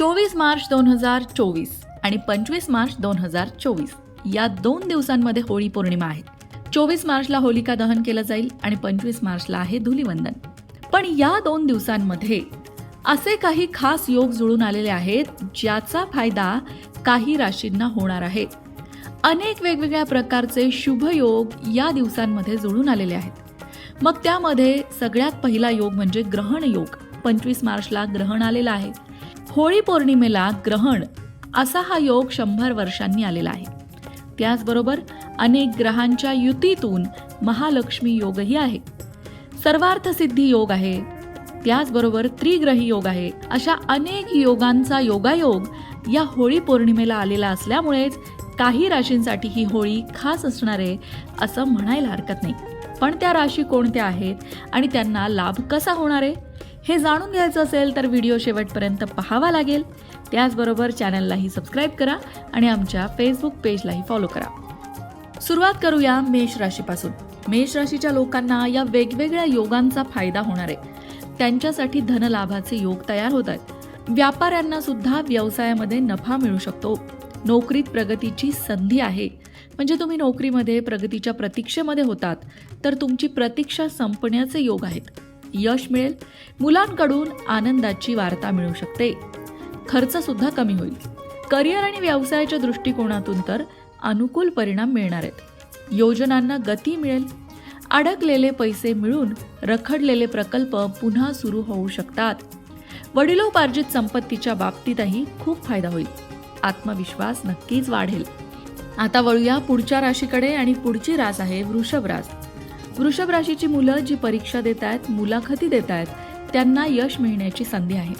चोवीस मार्च दोन हजार चोवीस आणि पंचवीस मार्च दोन हजार चोवीस. या दोन दिवसांमध्ये होळी पौर्णिमा आहे. चोवीस मार्चला होलिका दहन केलं जाईल आणि पंचवीस मार्चला आहे धुलिवंदन. पण या दोन दिवसांमध्ये असे काही खास योग जुळून आलेले आहेत ज्याचा फायदा काही राशींना होणार आहे. अनेक वेगवेगळ्या प्रकारचे शुभ योग या दिवसांमध्ये जुळून आलेले आहेत. मग त्यामध्ये सगळ्यात पहिला योग म्हणजे ग्रहण योग. पंचवीस मार्चला ग्रहण आलेला आहे. होळी पौर्णिमेला ग्रहण असा हा योग शंभर वर्षांनी आलेला आहे. त्याचबरोबर अनेक ग्रहांच्या युतीतून महालक्ष्मी योगही आहे. सर्वार्थ सिद्धी योग आहे. त्याचबरोबर त्रिग्रही योग आहे. अशा अनेक योगांचा योगायोग या होळी पौर्णिमेला आलेला असल्यामुळेच काही राशींसाठी ही होळी खास असणार आहे असं म्हणायला हरकत नाही. पण त्या राशी कोणत्या आहेत आणि त्यांना लाभ कसा होणार आहे? हे जाणून घ्यायचं असेल तर व्हिडिओ शेवटपर्यंत पाहावा लागेल. त्याचबरोबर चॅनललाही सबस्क्राईब करा आणि आमच्या फेसबुक पेजलाही फॉलो करा. सुरुवात करूया मेष राशीपासून. मेष राशीच्या लोकांना या वेगवेगळ्या योगांचा फायदा होणार आहे. त्यांच्यासाठी धनलाभाचे योग तयार होत आहेत. व्यापाऱ्यांना सुद्धा व्यवसायामध्ये नफा मिळू शकतो. नोकरीत प्रगतीची संधी आहे. म्हणजे तुम्ही नोकरीमध्ये प्रगतीच्या प्रतीक्षेमध्ये होतात तर तुमची प्रतीक्षा संपण्याचे योग आहेत. यश मिळेल मुलांकडून आनंदाची वार्ता मिळू शकते. खर्चसुद्धा कमी होईल. करिअर आणि व्यवसायाच्या दृष्टिकोनातून तर अनुकूल परिणाम मिळणार आहेत. योजनांना गती मिळेल. अडकलेले पैसे मिळून रखडलेले प्रकल्प पुन्हा सुरू होऊ शकतात. वडिलोपार्जित संपत्तीच्या बाबतीतही खूप फायदा होईल. आत्मविश्वास नक्कीच वाढेल. आता वळूया पुढच्या राशीकडे आणि पुढची रास आहे वृषभ रास. वृषभ राशीची मुलं जी परीक्षा देत आहेत मुलाखती देत आहेत त्यांना यश मिळण्याची संधी आहे.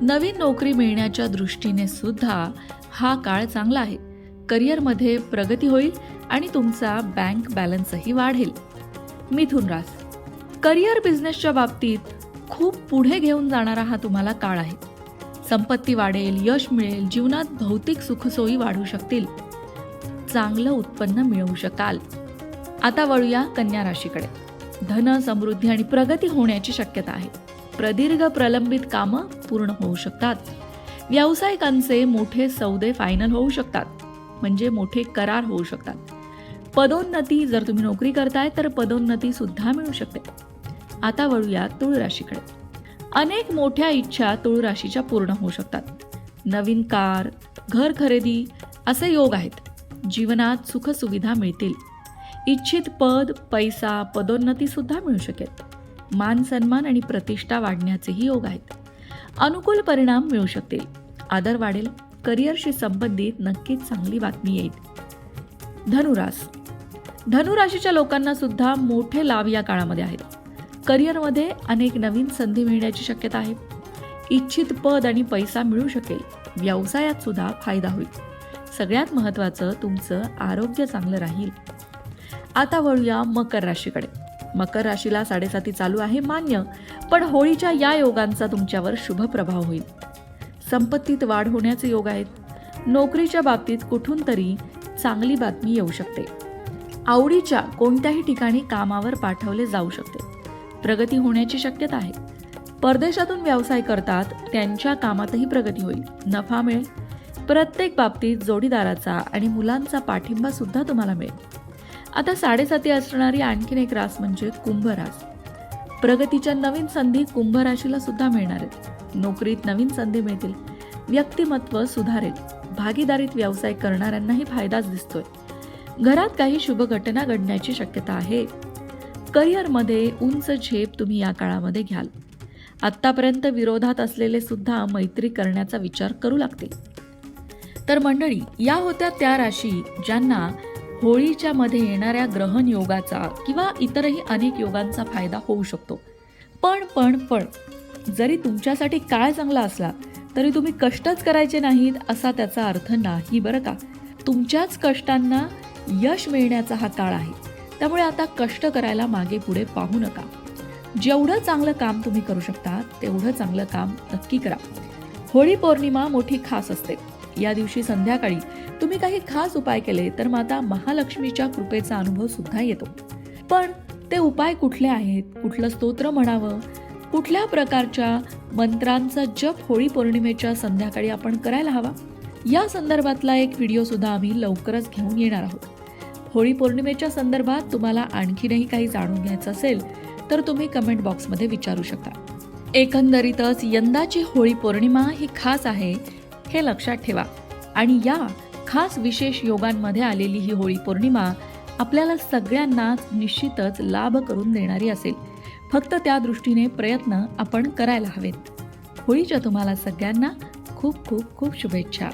नवीन नोकरी मिळण्याच्या दृष्टीने सुद्धा हा काळ चांगला आहे. करिअरमध्ये प्रगती होईल आणि तुमचा बँक बॅलन्सही वाढेल. मिथुन रास. करिअर बिझनेसच्या बाबतीत खूप पुढे घेऊन जाणारा हा तुम्हाला काळ आहे. संपत्ती वाढेल यश मिळेल जीवनात भौतिक सुखसोयी वाढू शकतील. चांगलं उत्पन्न मिळवू शकाल. आता वळूया कन्या राशीकडे. धन समृद्धी आणि प्रगती होण्याची शक्यता आहे. प्रदीर्घ प्रलंबित कामं पूर्ण होऊ शकतात. व्यावसायिकांचे मोठे सौदे फायनल होऊ शकतात. म्हणजे मोठे करार होऊ शकतात. पदोन्नती जर तुम्ही नोकरी करताय तर पदोन्नती सुद्धा मिळू शकते. आता वळूया तुळ राशीकडे. अनेक मोठ्या इच्छा तुळ राशीच्या पूर्ण होऊ शकतात. नवीन कार घर खरेदी असे योग आहेत. जीवनात सुखसुविधा मिळतील. इच्छित पद पैसा पदोन्नती सुद्धा मिळू शकेल. मान सन्मान आणि प्रतिष्ठा वाढण्याचेही योग आहेत. अनुकूल परिणाम मिळू शकतील. आदर वाढेल. करिअरशी संबंधित नक्कीच चांगली बातमी येईल. धनुरास. धनुराशीच्या लोकांना सुद्धा मोठे लाभ या काळामध्ये आहेत. करिअरमध्ये अनेक नवीन संधी मिळण्याची शक्यता आहे. इच्छित पद आणि पैसा मिळू शकेल. व्यवसायात सुद्धा फायदा होईल. सगळ्यात महत्त्वाचं तुमचं आरोग्य चांगलं राहील. आता वळूया मकर राशीकडे. मकर राशीला साडेसाती चालू आहे मान्य. पण होळीच्या या योगांचा तुमच्यावर शुभ प्रभाव होईल. संपत्तीत वाढ होण्याचे योग आहेत. नोकरीच्या बाबतीत कुठून तरी चांगली बातमी येऊ शकते. आवडीच्या कोणत्याही ठिकाणी कामावर पाठवले जाऊ शकते. प्रगती होण्याची शक्यता आहे. परदेशातून व्यवसाय करतात त्यांच्या कामातही प्रगती होईल. नफा मिळेल. प्रत्येक बाबतीत जोडीदाराचा आणि मुलांचा पाठिंबा सुद्धा तुम्हाला मिळेल. आता साडेसाती असणारी आणखीन एक रास म्हणजे कुंभ रास. प्रगतीच्या नवीन संधी कुंभ राशीला सुद्धा मिळणार आहेत. नोकरीत नवीन संधी मिळतील. व्यक्तिमत्व सुधारेल. भागीदारीत व्यवसाय करणाऱ्यांनाही फायदाच दिसतोय. घरात काही शुभ घटना घडण्याची शक्यता आहे. करिअरमध्ये उंच झेप तुम्ही या काळामध्ये घ्याल. आत्तापर्यंत विरोधात असलेले सुद्धा मैत्री करण्याचा विचार करू लागतील. तर मंडळी या होत्या त्या राशी ज्यांना होळीच्या मध्ये येणाऱ्या ग्रहण योगाचा किंवा इतरही अनेक योगांचा फायदा होऊ शकतो. पण पण पण जरी तुमच्यासाठी काळ चांगला असला तरी तुम्ही कष्टच करायचे नाहीत असा त्याचा अर्थ नाही बरं का? तुमच्याच कष्टांना यश मिळण्याचा हा काळ आहे. त्यामुळे आता कष्ट करायला मागे पुढे पाहू नका. जेवढं चांगलं काम तुम्ही करू शकता तेवढं चांगलं काम नक्की करा. होळी पौर्णिमा मोठी खास असते. या दिवशी संध्याकाळी तुम्ही काही खास उपाय केले तर माता महालक्ष्मीच्या कृपेचा अनुभव सुद्धा येतो. पण ते उपाय कुठले आहेत? कुठलं स्तोत्र म्हणावं? कुठल्या प्रकारच्या मंत्रांचा जप होळी पौर्णिमेच्या संध्याकाळी आपण करायला हवा? या संदर्भातला एक व्हिडिओ सुद्धा आम्ही लवकरच घेऊन येणार आहोत. होळी पौर्णिमेच्या संदर्भात तुम्हाला आणखीनही काही जाणून घ्यायचं असेल तर तुम्ही कमेंट बॉक्समध्ये विचारू शकता. एकंदरीतच यंदाची होळी पौर्णिमा ही खास आहे हे लक्षात ठेवा. आणि या खास विशेष योगांमध्ये आलेली ही होळी पौर्णिमा आपल्याला सगळ्यांनाच निश्चितच लाभ करून देणारी असेल. फक्त त्या दृष्टीने प्रयत्न आपण करायला हवेत. होळीच्या तुम्हाला सगळ्यांना खूप खूप खूप शुभेच्छा.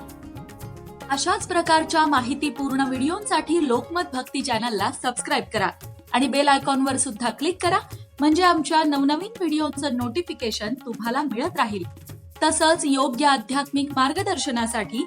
अशाच प्रकारच्या माहितीपूर्ण व्हिडिओंसाठी लोकमत भक्ती चॅनलला सबस्क्राईब करा आणि बेल आयकॉनवर सुद्धा क्लिक करा म्हणजे आमच्या नवनवीन व्हिडिओचं नोटिफिकेशन तुम्हाला मिळत राहील. तसंच योग्य आध्यात्मिक मार्गदर्शनासाठी